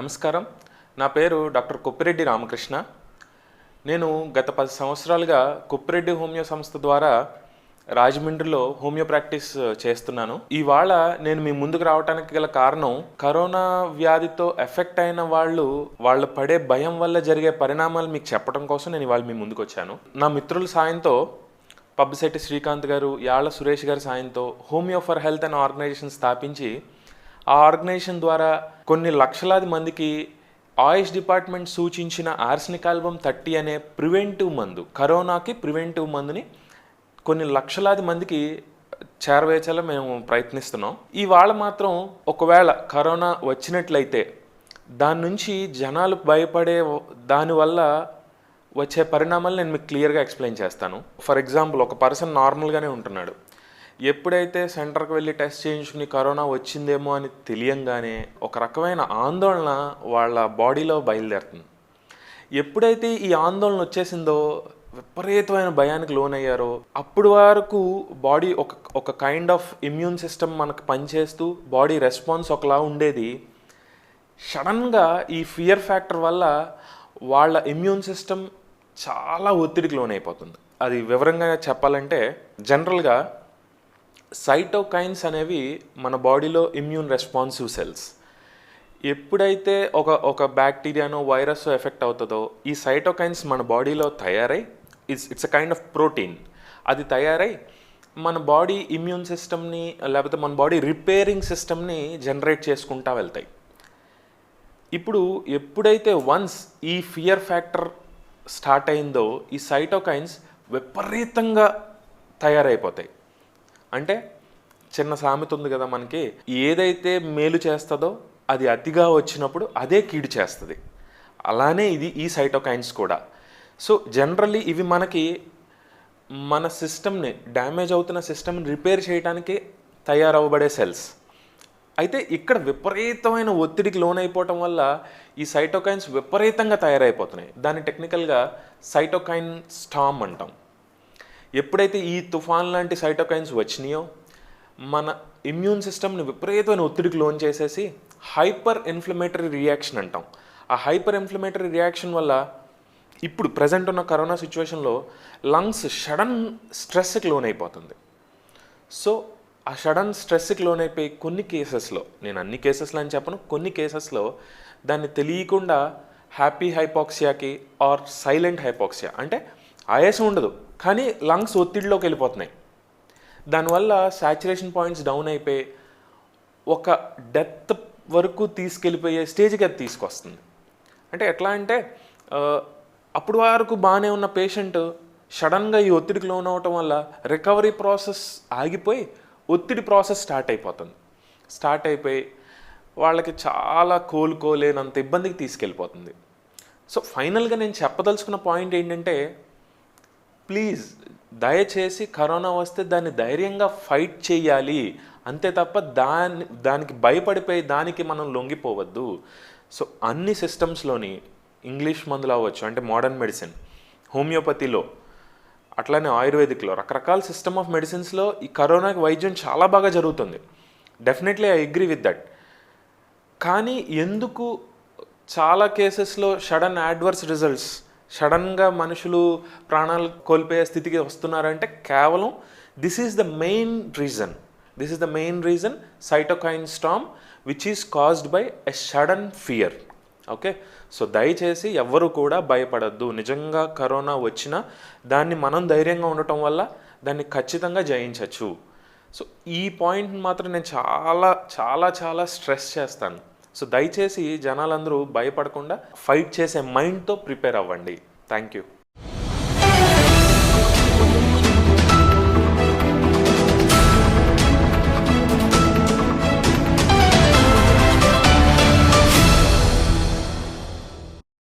నమస్కారం. నా పేరు డాక్టర్ కుప్పిరెడ్డి రామకృష్ణ. నేను గత పది సంవత్సరాలుగా కుప్పిరెడ్డి హోమియో సంస్థ ద్వారా రాజమండ్రిలో హోమియో ప్రాక్టీస్ చేస్తున్నాను. ఇవాళ నేను మీ ముందుకు రావడానికి గల కారణం కరోనా వ్యాధితో ఎఫెక్ట్ అయిన వాళ్ళు వాళ్ళు పడే భయం వల్ల జరిగే పరిణామాలు మీకు చెప్పడం కోసం నేను ఇవాళ మీ ముందుకు వచ్చాను. నా మిత్రుల సాయంతో పబ్బిశెట్టి శ్రీకాంత్ గారు యాళ్ళ సురేష్ గారి సాయంతో హోమియో ఫర్ హెల్త్ అనే ఆర్గనైజేషన్ స్థాపించి ఆ ఆర్గనైజేషన్ ద్వారా కొన్ని లక్షలాది మందికి ఆయుష్ డిపార్ట్మెంట్ సూచించిన ఆర్సనిక్ ఆల్బమ్ థర్టీ అనే ప్రివెంటివ్ మందు కరోనాకి ప్రివెంటివ్ మందుని కొన్ని లక్షలాది మందికి చేరవేచేలా మేము ప్రయత్నిస్తున్నాం. ఇవాళ మాత్రం ఒకవేళ కరోనా వచ్చినట్లయితే దాని నుంచి జనాలు భయపడే దానివల్ల వచ్చే పరిణామాలు నేను మీకు క్లియర్గా ఎక్స్ప్లెయిన్ చేస్తాను. ఫర్ ఎగ్జాంపుల్ ఒక పర్సన్ నార్మల్గానే ఉంటున్నాడు. ఎప్పుడైతే సెంటర్కి వెళ్ళి టెస్ట్ చేయించుకుని కరోనా వచ్చిందేమో అని తెలియంగానే ఒక రకమైన ఆందోళన వాళ్ళ బాడీలో బయలుదేరుతుంది. ఎప్పుడైతే ఈ ఆందోళన వచ్చేసిందో విపరీతమైన భయానికి లోనయ్యారో అప్పుడు వరకు బాడీ ఒక ఒక కైండ్ ఆఫ్ ఇమ్యూన్ సిస్టమ్ మనకు పనిచేస్తూ బాడీ రెస్పాన్స్ ఒకలా ఉండేది. సడన్గా ఈ ఫియర్ ఫ్యాక్టర్ వల్ల వాళ్ళ ఇమ్యూన్ సిస్టమ్ చాలా ఒత్తిడికి లోనైపోతుంది. అది వివరంగా చెప్పాలంటే జనరల్గా సైటోకైన్స్ అనేవి మన బాడీలో ఇమ్యూన్ రెస్పాన్సివ్ సెల్స్ ఎప్పుడైతే ఒక ఒక బ్యాక్టీరియానో వైరస్ ఎఫెక్ట్ అవుతుందో ఈ సైటోకైన్స్ మన బాడీలో తయారై it's it's a kind of protein అది తయారై మన బాడీ ఇమ్యూన్ సిస్టమ్ని లేకపోతే మన బాడీ రిపేరింగ్ సిస్టమ్ని జనరేట్ చేసుకుంటా వెళ్తాయి. ఇప్పుడు ఎప్పుడైతే వన్స్ ఈ ఫియర్ ఫ్యాక్టర్ స్టార్ట్ అయిందో ఈ సైటోకైన్స్ విపరీతంగా తయారైపోతాయి. అంటే చిన్న సామెత ఉంది కదా మనకి ఏదైతే మేలు చేస్తుందో అది అతిగా వచ్చినప్పుడు అదే కీడు చేస్తుంది. అలానే ఇది ఈ సైటోకైన్స్ కూడా. సో జనరల్లీ ఇవి మనకి మన సిస్టమ్ని డ్యామేజ్ అవుతున్న సిస్టమ్ని రిపేర్ చేయడానికి తయారవ్వబడే సెల్స్. అయితే ఇక్కడ విపరీతమైన ఒత్తిడికి లోనైపోవటం వల్ల ఈ సైటోకైన్స్ విపరీతంగా తయారైపోతున్నాయి. దాన్ని టెక్నికల్గా సైటోకైన్ స్టామ్ అంటాం. ఎప్పుడైతే ఈ తుఫాన్ లాంటి సైటోకైన్స్ వచ్చినాయో మన ఇమ్యూన్ సిస్టమ్ని విపరీతమైన ఒత్తిడికి లోన్ చేసేసి హైపర్ ఇన్ఫ్లమేటరీ రియాక్షన్ అంటాం. ఆ హైపర్ ఇన్ఫ్లమేటరీ రియాక్షన్ వల్ల ఇప్పుడు ప్రజెంట్ ఉన్న కరోనా సిచ్యువేషన్లో లంగ్స్ సడన్ స్ట్రెస్కి లోన్ అయిపోతుంది. సో ఆ సడన్ స్ట్రెస్కి లోన్ అయిపోయి కొన్ని కేసెస్లో నేను అన్ని కేసెస్లో అని చెప్పను కొన్ని కేసెస్లో దాన్ని తెలియకుండా హ్యాపీ హైపాక్సియాకి ఆర్ సైలెంట్ హైపాక్సియా అంటే ఆయాసం ఉండదు. కానీ లంగ్స్ ఒత్తిడిలోకి వెళ్ళిపోతున్నాయి. దానివల్ల సాచురేషన్ పాయింట్స్ డౌన్ అయిపోయి ఒక డెత్ వరకు తీసుకెళ్ళిపోయే స్టేజ్కి అది తీసుకొస్తుంది. అంటే ఎట్లా అంటే అప్పుడు వరకు బాగానే ఉన్న పేషెంట్ సడన్గా ఈ ఒత్తిడికి లోన్ అవటం వల్ల రికవరీ ప్రాసెస్ ఆగిపోయి ఒత్తిడి ప్రాసెస్ స్టార్ట్ అయిపోతుంది. స్టార్ట్ అయిపోయి వాళ్ళకి చాలా కోలుకోలేనంత ఇబ్బందికి తీసుకెళ్ళిపోతుంది. సో ఫైనల్గా నేను చెప్పదలుచుకున్న పాయింట్ ఏంటంటే ప్లీజ్ దయచేసి కరోనా వస్తే దాన్ని ధైర్యంగా ఫైట్ చేయాలి. అంతే తప్ప దాని దానికి భయపడిపోయి దానికి మనం లొంగిపోవద్దు. సో అన్ని సిస్టమ్స్లోని ఇంగ్లీష్ మందులు అవ్వచ్చు. అంటే మోడర్న్ మెడిసిన్ హోమియోపతిలో అట్లానే ఆయుర్వేదిక్లో రకరకాల సిస్టమ్ ఆఫ్ మెడిసిన్స్లో ఈ కరోనాకి వైద్యం చాలా బాగా జరుగుతుంది. Definitely I agree with that కానీ ఎందుకు చాలా కేసెస్లో సడన్ యాడ్వర్స్ రిజల్ట్స్ సడన్గా మనుషులు ప్రాణాలు కోల్పోయే స్థితికి వస్తున్నారంటే కేవలం this is the main reason. This is the main reason cytokine storm which is caused by a sudden fear okay so దయచేసి ఎవ్వరు కూడా భయపడద్దు. నిజంగా కరోనా వచ్చినా దాన్ని మనం ధైర్యంగా ఉండటం వల్ల దాన్ని ఖచ్చితంగా జయించవచ్చు సో ఈ పాయింట్ మాత్రం నేను చాలా చాలా చాలా స్ట్రెస్ చేస్తాను. సో దయచేసి జనాలందరూ భయపడకుండా ఫైట్ చేసే మైండ్తో ప్రిపేర్ అవ్వండి. Thank you